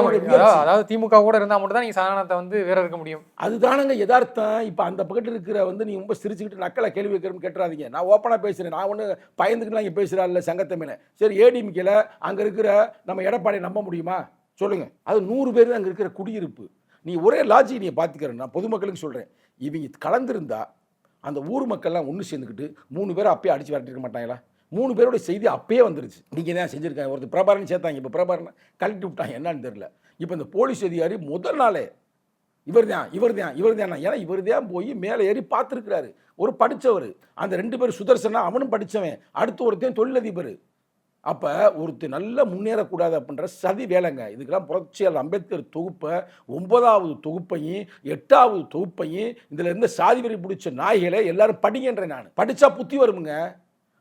மட்டும் அதாவது- திமுக கூட இருந்தா மட்டும் தான் நீங்க சாதாரணத்தை வந்து வேற இருக்க முடியும். அதுதானங்க யதார்த்தம். இப்போ அந்த பக்கத்து இருக்கிற வந்து நீ ரொம்ப சிரிச்சுக்கிட்டு நக்கலை கேள்வி வைக்கிறேன்னு கேட்டுறாதீங்க. நான் ஓப்பனாக பேசுகிறேன் நான் ஒன்று பயந்துக்கிட்டு இங்கே பேசுகிறா இல்லை சங்கத்தமிழ சரி ஏடிமிக்கில் அங்கே இருக்கிற நம்ம எடப்பாடியை நம்ப முடியுமா? சொல்லுங்கள் அது நூறு பேர் அங்கே இருக்கிற குடியிருப்பு. நீ ஒரே லாஜி நீ பார்த்துக்கிறேன் நான் பொதுமக்களுக்கு சொல்கிறேன் இவங்க கலந்துருந்தா அந்த ஊர் மக்கள்லாம் ஒன்று சேர்ந்துக்கிட்டு மூணு பேரை அப்பயே அடித்து விரட்டிருக்க மாட்டாங்களா? மூணு பேரோட செய்தி அப்பயே வந்துருச்சு. நீங்கள் தான் செஞ்சுருக்காங்க. ஒருத்தர் பிரபாரன் சேர்த்தாங்க. இப்போ பிரபாரன் கழட்டி விட்டாங்க. என்னன்னு தெரியல. இப்போ இந்த போலீஸ் அதிகாரி முதல் நாளே இவர் தான் இவர் தான் இவர் தான் ஏன்னா இவர் தான் போய் மேலே ஏறி பார்த்துருக்கிறாரு. ஒரு படித்தவர் அந்த ரெண்டு பேர் சுதர்சனா அவனும் படித்தவன் அடுத்து ஒருத்தன் தொழிலதிபர். அப்போ ஒருத்தர் நல்லா முன்னேறக்கூடாது அப்படின்ற சதி வேலைங்க. இதுக்கெல்லாம் புரட்சியாளர் அம்பேத்கர் தொகுப்பை ஒன்பதாவது தொகுப்பையும் எட்டாவது தொகுப்பையும் இதில் இருந்து சாதி வரி பிடிச்ச நாய்களை எல்லாரும் படிங்கன்றேன் நான். படித்தா புத்தி வருமுங்க.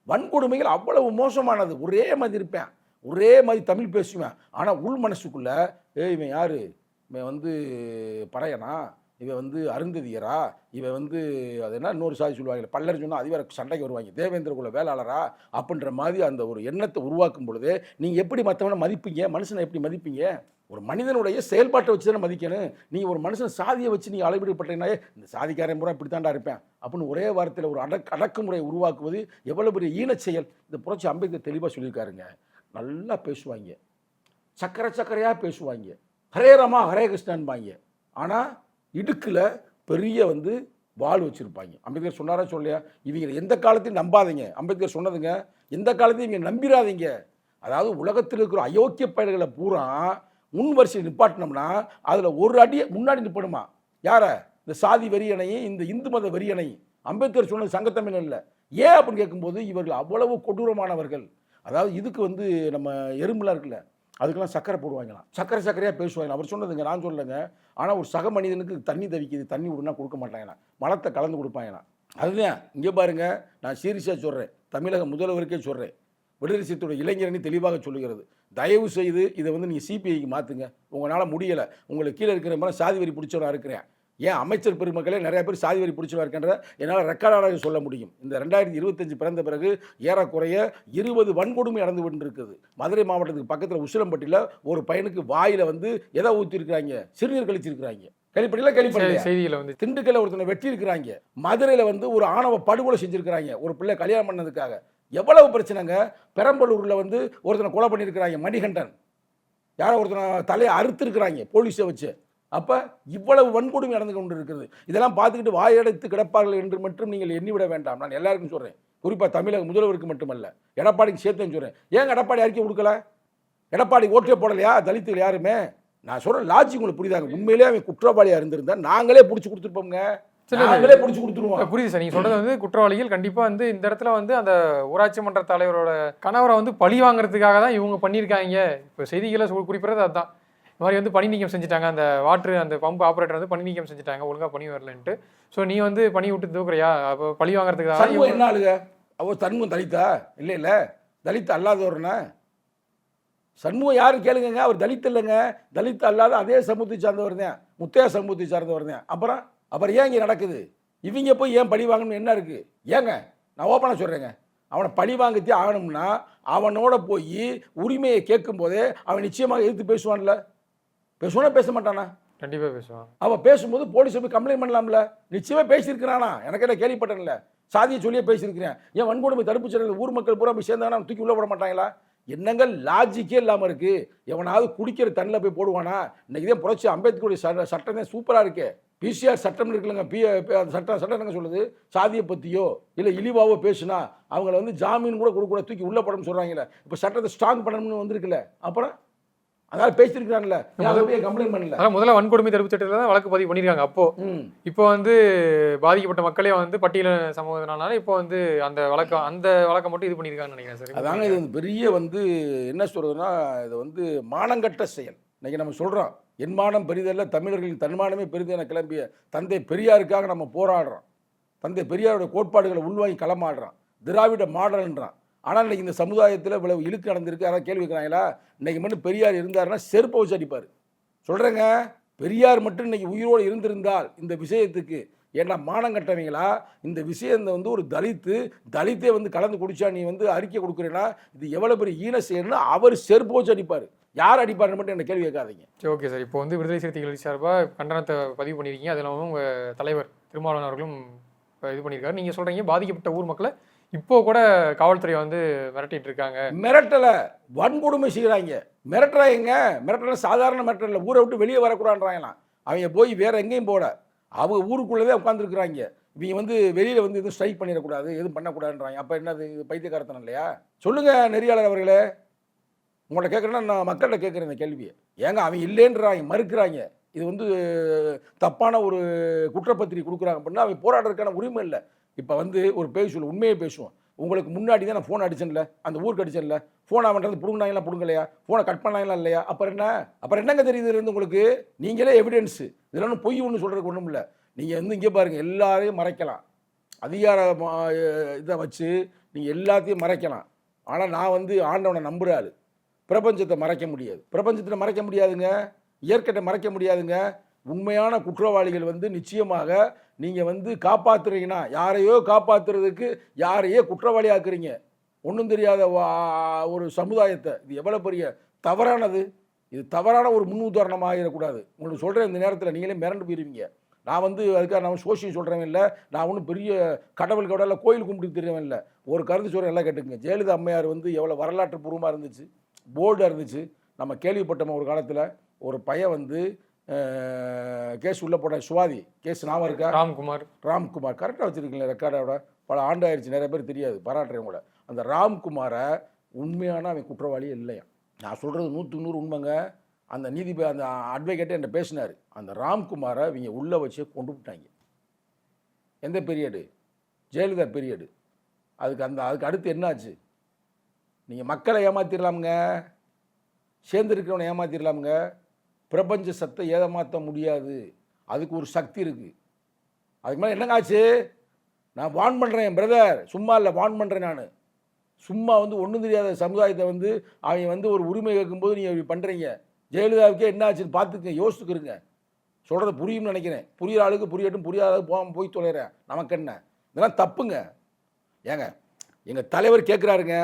வன்கொடுமைகள் அவ்வளவு மோசமானது. ஒரே மாதிரி இருப்பேன். ஒரே மாதிரி தமிழ் பேசுவேன். ஆனால் உள் மனசுக்குள்ளே ஏய் இவன் யார்? இவன் வந்து பறையனா? இவன் வந்து அருந்ததியரா? இவன் வந்து அது என்ன? இன்னொரு சாதி சொல்லுவாங்க பல்லர் சொன்னால் அது வேற சண்டைக்கு வருவாங்க. தேவேந்திர குல வேளாளரா? அப்படின்ற மாதிரி அந்த ஒரு எண்ணத்தை உருவாக்கும் பொழுது நீங்கள் எப்படி மற்றவனை மதிப்பீங்க? மனுஷனை எப்படி மதிப்பீங்க? ஒரு மனிதனுடைய செயல்பாட்டை வச்சு தானே மதிக்கணும். நீங்கள் ஒரு மனுஷன் சாதியை வச்சு நீங்கள் அளவீடுபட்டீங்கன்னா இந்த சாதிக்காரன் பூரா இப்படி தாண்டா இருப்பேன். அப்படின்னு ஒரே வாரத்தில் ஒரு அடக் அடக்குமுறை உருவாக்குவது எவ்வளோ பெரிய ஈனச் செயல் இந்த புரட்சி அம்பேத்கர் தெளிவாக சொல்லியிருக்காருங்க. நல்லா பேசுவாங்க. சக்கரை சக்கரையாக பேசுவாங்க. ஹரே ரமா ஹரே கிருஷ்ணன்பாங்க. ஆனால் இடுக்கில் பெரிய வந்து வாள் வச்சுருப்பாங்க. அம்பேத்கர் சொன்னாரா சொல்லையா இவங்க எந்த காலத்தையும் நம்பாதீங்க. அம்பேத்கர் சொன்னதுங்க எந்த காலத்தையும் இவங்க நம்பிடாதீங்க அதாவது உலகத்தில் இருக்கிற அயோக்கிய பயல்களை பூரா முன் வரிசையில் நிப்பாட்டினோம்னா அதில் ஒரு அடி முன்னாடி நிற்பணுமா யாரை? இந்த சாதி வெறியனையும் இந்த இந்து மத வெறியனையும் அம்பேத்கர் சொன்னது சங்கத்தமிழ் இல்லை. ஏன் அப்படின்னு கேட்கும்போது இவர்கள் அவ்வளவு கொடூரமானவர்கள். அதாவது இதுக்கு வந்து நம்ம எறும்புலாம் இருக்குல்ல அதுக்கெல்லாம் சக்கரை போடுவாங்களாம். சக்கரை சக்கரையாக பேசுவாங்க அவர் சொன்னதுங்க நான் சொல்லலைங்க. ஆனால் ஒரு சக மனிதனுக்கு தண்ணி தவிக்குது தண்ணி விடுனா கொடுக்க மாட்டாங்களாம். மலத்தை கலந்து கொடுப்பாங்களாம். அதுதான் இங்கே பாருங்க நான் சீரியஸாக சொல்கிறேன் தமிழக முதல்வருக்கே சொல்கிறேன் விடுதலை இளைஞரணி தெளிவாக சொல்லுகிறது. தயவு செய்து இதை வந்து நீங்கள் சிபிஐக்கு மாற்றுங்க உங்களால் முடியலை. உங்களுக்கு கீழே இருக்கிற மாதிரி சாதி வரி பிடிச்சவனா இருக்கிறேன். ஏன் அமைச்சர் பெருமக்களே நிறைய பேர் சாதி வரி பிடிச்சவா இருக்கின்ற என்னால் ரெக்கார்டாக சொல்ல முடியும். இந்த ரெண்டாயிரத்தி இருபத்தஞ்சு பிறந்த பிறகு ஏறக்குறைய இருபது வன்கொடுமை நடந்து கொண்டிருக்குது. மதுரை மாவட்டத்துக்கு பக்கத்தில் உசிலம்பட்டியில் ஒரு பையனுக்கு வாயில் வந்து எதை ஊற்றிருக்கிறாங்க சிறுநீர் கழிச்சிருக்கிறாங்க. கழிப்படியில் சரி, கழிப்படியா செய்தியில வந்து திண்டுக்கல்ல ஒருத்தனை வெட்டி இருக்கிறாங்க மதுரையில் வந்து ஒரு ஆணவ படுகொலை செஞ்சுருக்கிறாங்க. ஒரு பிள்ளை கல்யாணம் பண்ணதுக்காக. எவ்வளவு பிரச்சனைங்க? பெரம்பலூரில் வந்து ஒருத்தனை கொலை பண்ணியிருக்கிறாங்க மணிகண்டன். யாரோ ஒருத்தனை தலையை அறுத்துருக்குறாங்க போலீஸை வச்சு. அப்போ இவ்வளவு வன்கொடுமை நடந்து கொண்டு இருக்கிறது இதெல்லாம் பார்த்துக்கிட்டு வாயடைத்து கிடப்பார்கள் என்று மட்டும் நீங்கள் எண்ணிவிட வேண்டாம். நான் எல்லாருக்கும் சொல்கிறேன் குறிப்பாக தமிழக முதல்வருக்கு மட்டுமல்ல. எடப்பாடிக்கு சேர்த்துன்னு சொல்கிறேன் ஏங்க எடப்பாடி அறிக்கை கொடுக்கல? எடப்பாடி ஓட்டே போடலையா? தலித்துகள் யாருமே? நான் சொல்கிற லாஜிக் உங்களுக்கு புரியுதாங்க. உண்மையிலேயே அவன் குற்றவாளியாக இருந்திருந்தா நாங்களே பிடிச்சி கொடுத்துருப்போங்க நாங்களே பிடிச்சி கொடுத்துருவோம். புரியுது சார். நீங்க சொல்றது வந்து குற்றவாளிகள் கண்டிப்பா வந்து இந்த இடத்துல வந்து அந்த ஊராட்சி மன்ற தலைவரோட கணவரை வந்து பழி வாங்குறதுக்காக தான் இவங்க பண்ணியிருக்காங்க. இப்போ செய்திகளை குறிப்பிடுறது அதுதான் இந்த மாதிரி வந்து பணி நீக்கம் செஞ்சுட்டாங்க. அந்த வாட்ரு அந்த பம்ப் ஆப்ரேட்டர் வந்து பணி நீக்கம் செஞ்சுட்டாங்க. ஒழுங்கா பணி வரலன்ட்டு. ஸோ நீ வந்து பணி விட்டு தூக்குறியா? அப்போ பழி இவங்க- என்ன ஆளுங்க? அவர் சண்முகம் தலித்தா? இல்லை இல்லை. தலித் அல்லாதவர்னா? சண்முகம் யாரும் கேளுங்கங்க? அவர் தலித் இல்லைங்க. தலித் அல்லாத அதே சமூகத்தை சார்ந்தவர் தான். முத்தையா சமூகத்தை சார்ந்தவர் தான். அப்புறம் அப்புறம் ஏன் இங்கே நடக்குது? இவங்க போய் ஏன் பழி வாங்கணும்னு என்ன இருக்குது ஏங்க நான் ஓப்பனாக சொல்கிறேங்க அவனை பழி வாங்கத்தே ஆகணும்னா அவனோட போய் உரிமையை கேட்கும் போதே அவன் நிச்சயமாக எதிர்த்து பேசுவான்ல. பேசுவானா? பேச மாட்டானா கண்டிப்பாக பேசுவான். அவன் பேசும்போது போலீஸ் போய் கம்ப்ளைண்ட் பண்ணலாம்ல. நிச்சயமா பேசியிருக்கிறானா? எனக்கு என்ன கேள்விப்பட்டேன்ல சாதியை சொல்லியே பேசியிருக்கிறேன். ஏன் வன்கொடுமை தடுப்பு சட்டத்தில் ஊர் மக்கள் பூரா போய் சேர்ந்தாங்கன்னா தூக்கி உள்ள விட மாட்டாங்களா? என்னங்க லாஜிக்கே இல்லாமல் இருக்கு. எவனாவது குடிக்கிற தண்ணில் போய் போடுவானா? இன்னைக்கு தான் புரட்சி அம்பேத்கருடைய சட்ட சட்டம் தான் சூப்பராக இருக்கு. பிசிஆர் சட்டம் இருக்குல்லங்க. பி சட்டம் சட்டம் என்ன சொல்லுது? சாதியை பற்றியோ இல்லை இழிவாவோ பேசுனா அவங்கள வந்து ஜாமீன் கூட கொடுக்க கூட தூக்கி உள்ள போடணும்னு சொல்கிறாங்களே இப்போ சட்டத்தை ஸ்ட்ராங் பண்ணணும்னு வந்திருக்குல்ல. அப்புறம்? அதனால பேசியிருக்கிறான்ல போய் கம்ப்ளைண்ட் பண்ணல. அதான் முதல்ல வன்கொடுமை தடுப்பு சட்டத்தில் தான் வழக்கு பதிவு பண்ணியிருக்காங்க. அப்போ இப்போ வந்து பாதிக்கப்பட்ட மக்களே வந்து பட்டியல சமூகத்தினால இப்போ வந்து அந்த வழக்கம் அந்த வழக்கை மட்டும் இது பண்ணியிருக்காங்கன்னு நினைக்கிறேன் சார். அதாங்க இது வந்து பெரிய வந்து என்ன சொல்றதுன்னா இது வந்து மானங்கட்ட செயல். இன்னைக்கு நம்ம சொல்றோம் என் மானம் பெரிதல்ல தமிழர்களின் தன்மானமே பெரிது என கிளம்பிய தந்தை பெரியாருக்காக நம்ம போராடுறோம். தந்தை பெரியாருடைய கோட்பாடுகளை உள்வாங்கி களமாடுறான் திராவிட மாடல்ன்றான். ஆனால் இன்னைக்கு இந்த சமுதாயத்தில் இவ்வளவு இழுக்கு நடந்திருக்கு. அதான் கேள்வி வைக்கிறாங்களா இன்னைக்கு மட்டும் பெரியார் இருந்தாருன்னா செருப்பை வச்சு அடிப்பார். சொல்கிறேங்க பெரியார் மட்டும் இன்னைக்கு உயிரோடு இருந்திருந்தால் இந்த விஷயத்துக்கு ஏன்னா மானம் கட்டவங்களா? இந்த விஷயம் வந்து ஒரு தலித்து தலித்தே வந்து கலந்து குடிச்சா நீ வந்து அறிக்கை கொடுக்குறேன்னா இது எவ்வளோ பெரிய ஈன செயல்னு அவர் செருப்பு வச்சு அடிப்பார். யார் அடிப்பாருன்னு மட்டும் என்ன கேள்வி கேட்காதீங்க. சரி ஓகே சார் இப்போ வந்து விடுதலை சிறுத்தைகள் சார்பாக கண்டனத்தை பதிவு பண்ணியிருக்கீங்க. அதில் உங்கள் தலைவர் திருமாவளவன் அவர்களும் இது பண்ணியிருக்காரு. நீங்கள் சொல்கிறீங்க பாதிக்கப்பட்ட ஊர் மக்களை இப்போ கூட காவல்துறை வந்து மிரட்டிட்டு இருக்காங்க. மிரட்டலை. வன்கொடுமை செய்கிறாங்க மிரட்டுறாங்க. மிரட்டல சாதாரண மிரட்டல ஊரை விட்டு வெளியே வரக்கூடாதுன்றாங்களாம். அவங்க போய் வேற எங்கேயும் போட அவங்க ஊருக்குள்ளதே உட்காந்துருக்குறாங்க இவங்க வந்து வெளியில் வந்து எதுவும் ஸ்ட்ரைக் பண்ணிடக்கூடாது எதுவும் பண்ணக்கூடாதுன்றாங்க. அப்போ என்னது? இது பைத்தியக்காரத்தனம் இல்லையா? சொல்லுங்கள் நெறியாளர் அவர்களே. உங்கள்ட்ட கேட்குறேன்னா நான் மக்கள்கிட்ட கேட்குறேன் இந்த கேள்வியை. ஏங்க அவங்க இல்லைன்றாங்க மறுக்கிறாங்க. இது வந்து தப்பான ஒரு குற்றப்பத்திரிகை கொடுக்குறாங்க அப்படின்னா அவங்க போராடுறதுக்கான உரிமை இல்லை. இப்போ வந்து ஒரு பேய் உண்மையை பேசுவோம். உங்களுக்கு முன்னாடி தான் நான் ஃபோன் அடிச்சேன்ல? அந்த ஊருக்கு அடிச்சேன்ல? ஃபோன் அவன்றது பிடுங்கினாங்களா பிடுங்கலையா? ஃபோனை கட் பண்ணாங்களா இல்லையா? அப்புறம் என்ன? அப்புறம் என்னங்க தெரியுது இருந்து உங்களுக்கு? நீங்களே எவிடென்ஸு இதெல்லாம் ஒன்றும் பொய் ஒன்று சொல்கிறதுக்கு ஒன்றும் இல்லை. நீங்கள் வந்து இங்கே பாருங்கள் எல்லாரையும் மறைக்கலாம். அதிகார இதை வச்சு நீங்கள் எல்லாத்தையும் மறைக்கலாம். ஆனால் நான் வந்து ஆண்டவனை நம்புகிறாரு பிரபஞ்சத்தை மறைக்க முடியாது. பிரபஞ்சத்தில் மறைக்க முடியாதுங்க. இயற்கையை மறைக்க முடியாதுங்க. உண்மையான குற்றவாளிகள் வந்து நிச்சயமாக நீங்கள் வந்து காப்பாற்றுறீங்கன்னா யாரையோ காப்பாற்றுறதுக்கு யாரையே குற்றவாளி ஆக்குறீங்க ஒன்றும் தெரியாத ஒரு சமுதாயத்தை. இது எவ்வளோ பெரிய தவறானது. இது தவறான ஒரு முன் உதாரணமாக ஆகிடக்கூடாது உங்களுக்கு சொல்கிறேன் இந்த நேரத்தில் நீங்களே மிரண்டு போயிருவீங்க. நான் வந்து அதுக்காக நான் சோசியம் சொல்கிறவன் இல்லை. நான் ஒன்றும் பெரிய கடவுள் கடவுளில் கோயில் கும்பிட்டு தெரியவன் இல்லை. ஒரு கருத்து சொல்கிறேன் எல்லாம் கேட்டுங்க ஜெயலலிதா அம்மையார் வந்து எவ்வளோ வரலாற்று பூர்வமாக இருந்துச்சு போல்டாக இருந்துச்சு. நம்ம கேள்விப்பட்டோம் ஒரு காலத்தில் ஒரு பையன் வந்து கேஸ் உள்ளே போட்ட சுவாதி கேஸ் ஞாபகம் இருக்கா? ராம்குமார். ராம்குமார். கரெக்டாக வச்சுருக்கீங்களா ரெக்கார்டோட பல ஆண்டு ஆயிடுச்சு நிறைய பேர் தெரியாது பாராட்டுறேன் கூட அந்த ராம்குமாரை உண்மையான அவன் குற்றவாளியே இல்லையா? நான் சொல்கிறது நூற்றுக்கு நூறு உண்மைங்க. அந்த நீதிபதி அந்த அட்வொகேட்டே என்கிட்ட பேசினார். அந்த ராம்குமாரை இவங்க உள்ளே வச்சு கொண்டு விட்டாங்க. எந்த பீரியடு ஜெயலலிதா பீரியடு அதுக்கு அந்த அதுக்கு அடுத்து என்னாச்சு? நீங்கள் மக்களை ஏமாத்திடலாமுங்க சேர்ந்துருக்கிறவனை ஏமாத்திடலாமுங்க பிரபஞ்ச சத்தை ஏதமாற்ற முடியாது. அதுக்கு ஒரு சக்தி இருக்குது அதுக்கு மேலே என்னங்க ஆச்சு? நான் வான் பண்ணுறேன் என் பிரதர் சும்மா இல்லை வான் பண்ணுறேன் நான். சும்மா வந்து ஒன்றும் தெரியாத சமுதாயத்தை வந்து அவங்க வந்து ஒரு உரிமை கேட்கும்போது நீங்கள் இப்படி பண்ணுறீங்க ஜெயலலிதாவுக்கே என்ன ஆச்சுன்னு பார்த்துக்குங்க யோசிச்சுக்கிறங்க சொல்கிறது புரியும்னு நினைக்கிறேன். புரியிற ஆளுக்கு புரியட்டும் புரியாத அளவுக்கு போகாமல் போய் தொலைகிறேன் நமக்கு என்ன? இதெல்லாம் தப்புங்க. ஏங்க எங்கள் தலைவர் கேட்குறாருங்க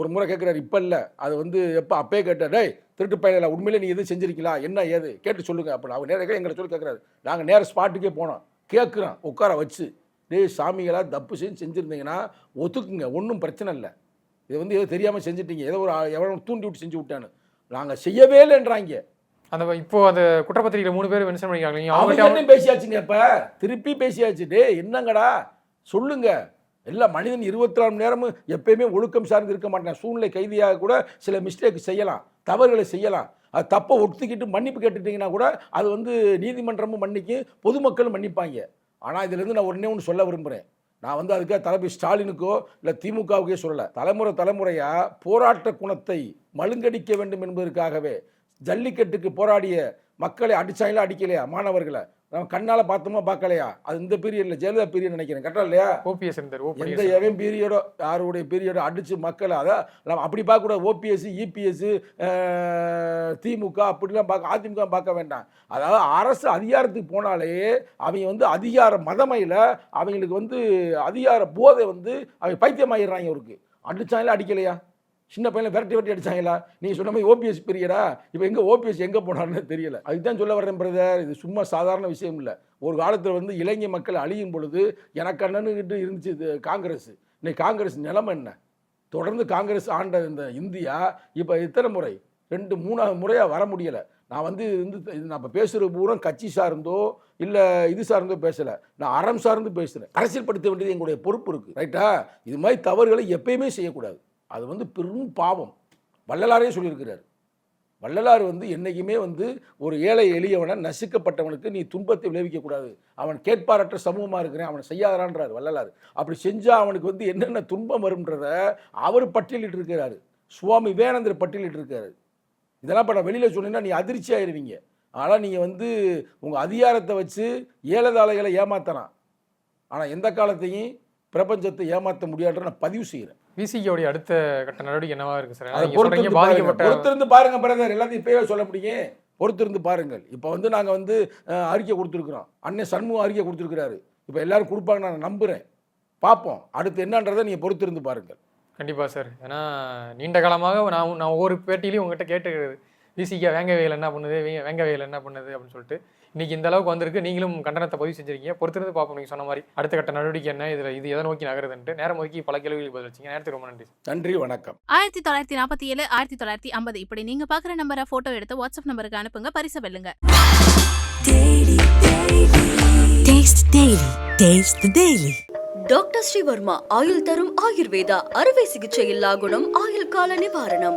ஒரு முறை கேட்குறாரு இப்போ இல்லை. அது வந்து எப்போ அப்பயே கேட்டார் டேய் திருட்டு பையனில் உண்மையிலே நீ எதுவும் செஞ்சிருக்கீங்களா? என்ன ஏது? கேட்டு சொல்லுங்கள் அப்போ அவர் நேரம் எங்களை சொல்லி கேட்குறாரு நாங்கள் நேர ஸ்பாட்டுக்கே போனோம். கேட்குறோம் உட்கார வச்சு. டேய் சாமிகளா தப்பு செஞ்சு செஞ்சுருந்தீங்கன்னா ஒத்துக்குங்க ஒன்றும் பிரச்சனை இல்லை. இது வந்து ஏதோ தெரியாமல் செஞ்சுட்டீங்க. ஏதோ ஒரு எவனோ தூண்டி விட்டு செஞ்சு விட்டான்னு நாங்கள் செய்யவே இல்லைன்றாங்க. அந்த இப்போ அந்த குற்றப்பத்திரிகையில் மூணு பேர் மென்ஷன் பண்ணியிருக்காங்க நீங்க அவங்க பேசியாச்சுங்க இப்ப. திருப்பி பேசியாச்சு. டேய் என்னங்கடா? சொல்லுங்க. எல்லா மனிதன் இருபத்தி நாலு மணி நேரமும் எப்பயுமே ஒழுக்கம் சார்ந்து இருக்க மாட்டேன். சூழ்நிலை கைதியாக கூட சில மிஸ்டேக் செய்யலாம். தவறுகளை செய்யலாம். அது தப்பை ஒத்துக்கிட்டு மன்னிப்பு கேட்டுட்டிங்கன்னா கூட அது வந்து நீதிமன்றமும் மன்னிக்கும் பொதுமக்களும் மன்னிப்பாங்க. ஆனால் இதுலேருந்து நான் ஒன்றே ஒன்று சொல்ல விரும்புகிறேன் நான் வந்து அதுக்காக தலைமை ஸ்டாலினுக்கோ இல்லை திமுகவுக்கே சொல்லலை. தலைமுறை தலைமுறையாக போராட்ட குணத்தை மழுங்கடிக்க வேண்டும் என்பதற்காகவே ஜல்லிக்கட்டுக்கு போராடிய மக்களை அடித்தாங்களா அடிக்கலையா? மாணவர்களை. நம்ம கண்ணால் பார்த்தோமா பார்க்கலையா? அது இந்த பீரியடில் ஜெயலலிதா பீரியட் நினைக்கிறேன். கரெக்டாக இல்லையா? ஓபிஎஸ் இருந்தார் எந்த எவன் பீரியடோ யாருடைய பீரியடோ அடித்து மக்களை அதான் நம்ம அப்படி பார்க்கக்கூடாது ஓபிஎஸ் இபிஎஸ் திமுக அப்படிலாம் பார்க்க அதிமுக பார்க்க வேண்டாம். அதாவது அரசு அதிகாரத்துக்கு போனாலே அவங்க வந்து அதிகார மதமையில் அவங்களுக்கு வந்து அதிகார போதை வந்து அவங்க பைத்தியமாயிடுறாங்க அவருக்கு அடிச்சாங்களா அடிக்கலையா? சின்ன பையனை விரட்டி விரட்டி அடிச்சாங்களா? நீங்கள் சொன்ன மாதிரி ஓபிஎஸ் பீரியடா இப்போ எங்கே ஓபிஎஸ் எங்கே போனார்னு தெரியல. அதுதான் சொல்ல வர்றேன் பிரதர் இது சும்மா சாதாரண விஷயம் இல்லை. ஒரு காலத்தில் வந்து இளைஞ மக்கள் அழியும் பொழுது எனக்கு அண்ணனுக்கிட்டு இருந்துச்சு இது காங்கிரஸ். இன்னைக்கு காங்கிரஸ் நிலைமை என்ன? தொடர்ந்து காங்கிரஸ் ஆண்ட இந்த இந்தியா இப்போ இத்தனை முறை? ரெண்டு மூணாவது முறையாக வர முடியலை. நான் வந்து வந்து இது நான் இப்போ பேசுகிற பூரா கட்சி சார்ந்தோ இல்லை இது சார்ந்தோ பேசலை. நான் அறம் சார்ந்து பேசுகிறேன் அரசியல் படுத்த வேண்டியது எங்களுடைய பொறுப்பு இருக்குது ரைட்டா இது மாதிரி தவறுகளை எப்பயுமே செய்யக்கூடாது. அது வந்து பெரும் பாவம். வள்ளலாரே சொல்லியிருக்கிறார். வள்ளலார் வந்து என்றைக்குமே வந்து ஒரு ஏழை எளியவனை நசுக்கப்பட்டவனுக்கு நீ துன்பத்தை விளைவிக்கக்கூடாது அவன் கேட்பாரற்ற சமூகமாக இருக்கிறேன் அவனை செய்யாதான்றார் வள்ளலார். அப்படி செஞ்சால் அவனுக்கு வந்து என்னென்ன துன்பம் வரும்ன்றத அவர் பட்டியலிட்டு இருக்கிறாரு சுவாமி விவேகானந்தர் பட்டியலிட்டு இருக்காரு இதெல்லாம் இப்போ நான் வெளியில் சொன்னீங்கன்னா நீ அதிர்ச்சி ஆயிருவீங்க. ஆனால் நீங்கள் வந்து உங்கள் அதிகாரத்தை வச்சு ஏலதாளைகளை ஏமாத்தலாம். ஆனால் எந்த காலத்தையும் பிரபஞ்சத்தை ஏமாற்ற முடியாதுன்ற நான் பதிவு செய்கிறேன் விசிகோடைய அடுத்த கட்ட நடவடிக்கை என்னவா இருக்கு சார்? பொறுத்திருந்து பாருங்க. பிரதர் எல்லாத்தையும் இப்பயே சொல்ல முடியும். பொறுத்திருந்து பாருங்கள். இப்போ வந்து நாங்கள் வந்து அறிக்கை கொடுத்துருக்குறோம். அண்ணன் சண்முகம் அறிக்கை கொடுத்துருக்கிறாரு. இப்போ எல்லாரும் கொடுப்பாங்க நான் நம்புகிறேன் பார்ப்போம் அடுத்து என்னன்றதை நீங்கள் பொறுத்திருந்து பாருங்கள். கண்டிப்பா சார் ஏன்னா நீண்ட காலமாக நான் நான் ஒவ்வொரு பேட்டியிலையும் உங்ககிட்ட கேட்டுக்கிறது விசிகா வேங்க வயல் என்ன பண்ணுது? வேங்க வயல் என்ன பண்ணுது? அப்படின்னு சொல்லிட்டு. இன்னைக்கு இந்த அளவுக்கு வந்திருக்கு. நீங்களும் கண்டனத்தை பதிவு செஞ்சிருக்கீங்க. பொறுத்திருந்து பார்ப்போம். நீங்க சொன்ன மாதிரி அடுத்த கட்ட நடவடிக்கை என்ன? இதுல இது எதை நோக்கி நகருதுன்ட்டு. நேரம் ஒதுக்கி பல கேள்விகளுக்கு பதில் வச்சிங்க. நேரத்துக்கு ரொம்ப நன்றி நன்றி வணக்கம். ஆயிரத்தி தொள்ளாயிரத்தி நாற்பத்தி ஏழு ஆயிரத்தி தொள்ளாயிரத்தி ஐம்பது. இப்படி நீங்க பாக்குற நம்பரை போட்டோ எடுத்து வாட்ஸ்அப் நம்பருக்கு அனுப்புங்க. பரிசு வெல்லுங்க. Taste the Daily. Taste the Daily. Doctor Srivarma ஆயுள் தரும் ஆயுர்வேதா அறுவை சிகிச்சை இல்லா குணம் ஆயுள் கால நிவாரணம்.